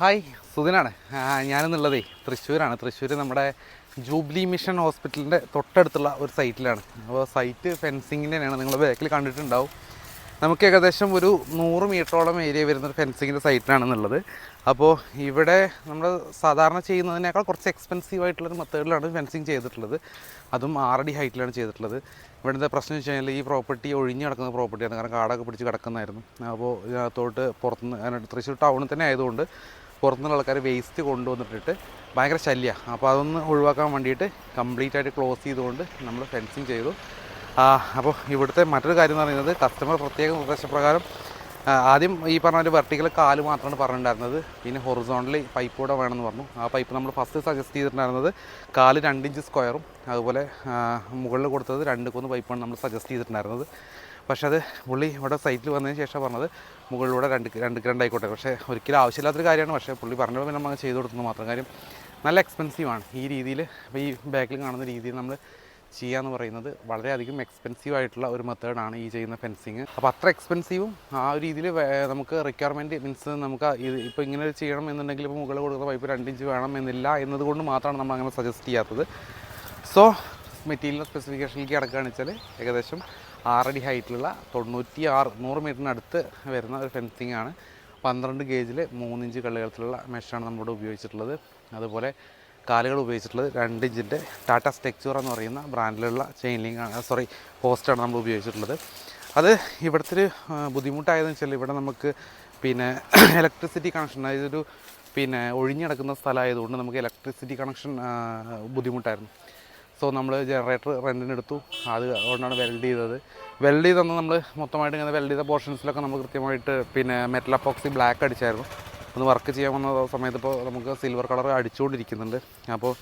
Hi സുധിനാണ് ഞാനെന്നുള്ളതേ തൃശ്ശൂരാണ്. തൃശ്ശൂർ നമ്മുടെ jubilee mission ഹോസ്പിറ്റലിന്റെ തൊട്ടടുത്തുള്ള ഒരു സൈറ്റിലാണ്. അപ്പോൾ സൈറ്റ് ഫെൻസിങ്ങിന്റെ തന്നെയാണ്. നിങ്ങൾ ബാക്കിൽ കണ്ടിട്ടുണ്ടാവും. നമുക്ക് ഏകദേശം ഒരു നൂറ് മീറ്ററോളം ഏരിയ വരുന്ന ഒരു ഫെൻസിങ്ങിന്റെ സൈറ്റിലാണെന്നുള്ളത് അപ്പോൾ ഇവിടെ നമ്മൾ സാധാരണ ചെയ്യുന്നതിനേക്കാൾ കുറച്ച് എക്സ്പെൻസീവ് ആയിട്ടുള്ളൊരു മെത്തേഡിലാണ് ഫെൻസിങ് ചെയ്തിട്ടുള്ളത്. അതും ആറടി ഹൈറ്റിലാണ് ചെയ്തിട്ടുള്ളത്. ഇവിടുത്തെ പ്രശ്നം വെച്ച് കഴിഞ്ഞാൽ ഈ പ്രോപ്പർട്ടി ഒഴിഞ്ഞ് കിടക്കുന്ന പ്രോപ്പർട്ടിയാണ്. കാരണം കാടൊക്കെ പിടിച്ച് കിടക്കുന്നതായിരുന്നു. അപ്പോൾ ഇതിനകത്തോട്ട് പുറത്തുനിന്ന് തൃശ്ശൂർ ടൗണിൽ തന്നെ ആയതുകൊണ്ട് പുറത്തുനിന്നുള്ള ആൾക്കാർ വേസ്റ്റ് കൊണ്ടുവന്നിട്ടിട്ട് ഭയങ്കര ശല്യമാണ് അപ്പോൾ അതൊന്ന് ഒഴിവാക്കാൻ വേണ്ടിയിട്ട് കംപ്ലീറ്റ് ആയിട്ട് ക്ലോസ് ചെയ്തുകൊണ്ട് നമ്മൾ ഫെൻസിങ് ചെയ്തു. അപ്പോൾ ഇവിടുത്തെ മറ്റൊരു കാര്യം എന്ന് പറയുന്നത് കസ്റ്റമർ പ്രത്യേക നിർദ്ദേശപ്രകാരം ആദ്യം ഈ പറഞ്ഞ ഒരു വെർട്ടിക്കൽ കാൽ മാത്രമാണ് പറഞ്ഞിട്ടുണ്ടായിരുന്നത്. പിന്നെ ഹൊറിസോണ്ടലി പൈപ്പ് കൂടെ വേണമെന്ന് പറഞ്ഞു. ആ പൈപ്പ് നമ്മൾ ഫസ്റ്റ് സജസ്റ്റ് ചെയ്തിട്ടുണ്ടായിരുന്നത് കാൽ രണ്ട് ഇഞ്ച് സ്ക്വയറും അതുപോലെ മുകളിൽ കൊടുത്തത് രണ്ട് മൂന്ന് പൈപ്പാണ് നമ്മൾ സജസ്റ്റ് ചെയ്തിട്ടുണ്ടായിരുന്നത്. പക്ഷേ അത് പുള്ളി ഇവിടെ സൈറ്റിൽ വന്നതിന് ശേഷം പറഞ്ഞത് മുകളിലൂടെ രണ്ട് രണ്ട് രണ്ടായിക്കോട്ടെ പക്ഷേ ഒരിക്കലും ആവശ്യമില്ലാത്തൊരു കാര്യമാണ്. പക്ഷേ പുള്ളി പറഞ്ഞപ്പോൾ പിന്നെ നമ്മൾ ചെയ്തു കൊടുക്കുന്നത് മാത്രം. കാര്യം നല്ല എക്സ്പെൻസീവാണ് ഈ രീതിയിൽ അപ്പോൾ ഈ ബാക്കിൽ കാണുന്ന രീതിയിൽ നമ്മൾ ചെയ്യാന്ന് പറയുന്നത് വളരെയധികം എക്സ്പെൻസീവ് ആയിട്ടുള്ള ഒരു മെത്തേഡാണ് ഈ ചെയ്യുന്ന ഫെൻസിങ് അപ്പോൾ അത്ര എക്സ്പെൻസീവും ആ ഒരു രീതിയിൽ നമുക്ക് റിക്വയർമെന്റ് മീൻസ് നമുക്ക് ഇത് ഇപ്പോൾ ഇങ്ങനെ ചെയ്യണം എന്നുണ്ടെങ്കിൽ ഇപ്പോൾ മുകളിൽ കൊടുക്കുന്ന പൈപ്പ് രണ്ട് ഇഞ്ച് വേണം എന്നില്ല എന്നതുകൊണ്ട് മാത്രമാണ് നമ്മൾ അങ്ങനെ സജസ്റ്റ് ചെയ്യാത്തത്. സോ മെറ്റീരിയൽ സ്പെസിഫിക്കേഷനിലേക്ക് കിടക്കുകയാണെന്ന് വെച്ചാൽ ഏകദേശം ആറടി ഹൈറ്റിലുള്ള തൊണ്ണൂറ്റി ആറ് നൂറ് മീറ്ററിനടുത്ത് വരുന്ന ഒരു ഫെൻസിങ് ആണ്. പന്ത്രണ്ട് ഗേജിൽ മൂന്നിഞ്ച് കള്ളികളത്തിലുള്ള മെഷാണ് നമ്മളിവിടെ ഉപയോഗിച്ചിട്ടുള്ളത്. അതുപോലെ കാലുകൾ ഉപയോഗിച്ചിട്ടുള്ളത് രണ്ട് ഇഞ്ചിന്റെ ടാറ്റ സ്റ്റെക്ചൂർ എന്ന് പറയുന്ന ബ്രാൻഡിലുള്ള ചെയിൻ ലിങ്ക് ആണ് സോറി പോസ്റ്റാണ് നമ്മൾ ഉപയോഗിച്ചിട്ടുള്ളത്. അത് ഇവിടുത്തെ ഒരു ബുദ്ധിമുട്ടായതെന്ന് വെച്ചാൽ ഇവിടെ നമുക്ക് പിന്നെ ഇലക്ട്രിസിറ്റി കണക്ഷൻ അതായത് ഒരു പിന്നെ ഒഴിഞ്ഞിടക്കുന്ന സ്ഥലമായതുകൊണ്ട് നമുക്ക് ഇലക്ട്രിസിറ്റി കണക്ഷൻ ബുദ്ധിമുട്ടായിരുന്നു. സോ നമ്മൾ ജനറേറ്റർ റെന്റിന് എടുത്തു അത് അതുകൊണ്ടാണ് വെൽഡ് ചെയ്തത്. വെൽഡ് ചെയ്തെന്ന് നമ്മൾ മൊത്തമായിട്ട് ഇങ്ങനെ വെൽഡ് ചെയ്ത പോർഷൻസിലൊക്കെ നമ്മൾ കൃത്യമായിട്ട് പിന്നെ മെറ്റൽ അപ്പോക്സി ബ്ലാക്ക് അടിച്ചായിരുന്നു. ഒന്ന് വർക്ക് ചെയ്യാൻ വന്ന സമയത്ത് ഇപ്പോൾ നമുക്ക് സിൽവർ കളർ അടിച്ചുകൊണ്ടിരിക്കുന്നുണ്ട്. അപ്പോൾ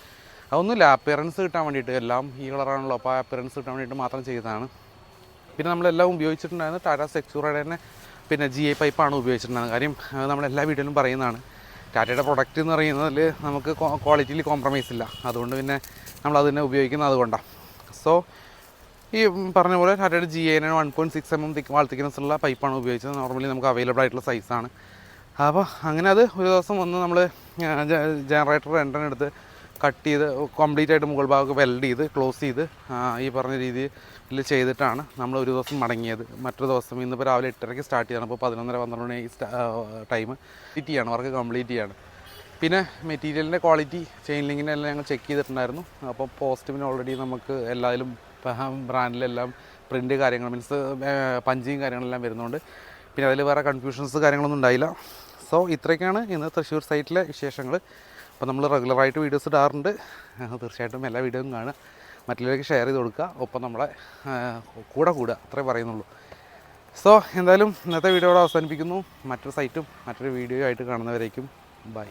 അതൊന്നുമില്ല അപ്പിയറൻസ് കിട്ടാൻ വേണ്ടിയിട്ട് എല്ലാം ഈ കളറാണല്ലോ അപ്പോൾ ആ അപ്പിയറൻസ് കിട്ടാൻ വേണ്ടിയിട്ട് മാത്രം ചെയ്തതാണ്. പിന്നെ നമ്മളെല്ലാം ഉപയോഗിച്ചിട്ടുണ്ടായിരുന്നത് ടാറ്റ സെക്യൂറയുടെ തന്നെ പിന്നെ ജി ഐ പൈപ്പാണ് ഉപയോഗിച്ചിട്ടുണ്ടായിരുന്നത്. കാര്യം നമ്മളെല്ലാ വീഡിയോയിലും പറയുന്നതാണ്. ടാറ്റയുടെ പ്രൊഡക്റ്റ് എന്ന് പറയുന്നതിൽ നമുക്ക് ക്വാളിറ്റിയിൽ കോംപ്രമൈസ് ഇല്ല. അതുകൊണ്ട് പിന്നെ തന്നെ ഉപയോഗിക്കുന്നത് അതുകൊണ്ടാണ്. സോ ഈ പറഞ്ഞ പോലെ ടാറ്റയുടെ G N one point six M M thick wall ഉള്ള പൈപ്പാണ് ഉപയോഗിച്ചത്. നോർമലി നമുക്ക് അവൈലബിൾ ആയിട്ടുള്ള സൈസാണ് അപ്പോൾ അങ്ങനെ അത് ഒരു ദിവസം വന്ന് നമ്മൾ ജനറേറ്റർ രണ്ടെണ്ണം എടുത്ത് കട്ട് ചെയ്ത് കംപ്ലീറ്റ് ആയിട്ട് മുകൾ ഭാഗമൊക്കെ വെൽഡ് ചെയ്ത് ക്ലോസ് ചെയ്ത് ഈ പറഞ്ഞ രീതിയിൽ ചെയ്തിട്ടാണ് നമ്മൾ ഒരു ദിവസം മടങ്ങിയത്. മറ്റൊരു ദിവസം ഇന്നിപ്പോൾ രാവിലെ എട്ടരയ്ക്ക് സ്റ്റാർട്ട് ചെയ്യണം അപ്പോൾ പതിനൊന്നര പന്ത്രണ്ട് മണി ടൈം കംപ്ലീറ്റ് ചെയ്യാണ് വർക്ക് കംപ്ലീറ്റ് ചെയ്യാണ്. പിന്നെ മെറ്റീരിയലിന്റെ ക്വാളിറ്റി ചെയിൻ ലിങ്കിന്റെ എല്ലാം ഞങ്ങൾ ചെക്ക് ചെയ്തിട്ടുണ്ടായിരുന്നു. അപ്പോൾ പോസ്റ്റിന് ഓൾറെഡി നമുക്ക് എല്ലാത്തിലും ബ്രാൻഡിലെല്ലാം പ്രിന്റ് കാര്യങ്ങൾ മീൻസ് പഞ്ചിങ് കാര്യങ്ങളെല്ലാം വരുന്നുണ്ട്. പിന്നെ അതിൽ വേറെ കൺഫ്യൂഷൻസ് കാര്യങ്ങളൊന്നും ഉണ്ടായില്ല. സോ ഇത്രയൊക്കെയാണ് ഇന്ന് തൃശ്ശൂർ സൈറ്റിലെ വിശേഷങ്ങൾ. അപ്പോൾ നമ്മൾ റെഗുലറായിട്ട് വീഡിയോസ് ഇടാറുണ്ട്. തീർച്ചയായിട്ടും എല്ലാ വീഡിയോയും കാണുക. മറ്റുള്ളവർക്ക് ഷെയർ ചെയ്ത് കൊടുക്കുക. ഒപ്പം നമ്മളെ കൂടെ കൂടുക. അത്രേ പറയുന്നുള്ളൂ. സോ എന്തായാലും ഇന്നത്തെ വീഡിയോ അവസാനിപ്പിക്കുന്നു. മറ്റൊരു സൈറ്റും മറ്റൊരു വീഡിയോ ആയിട്ട് കാണുന്നവരേക്കും. ബൈ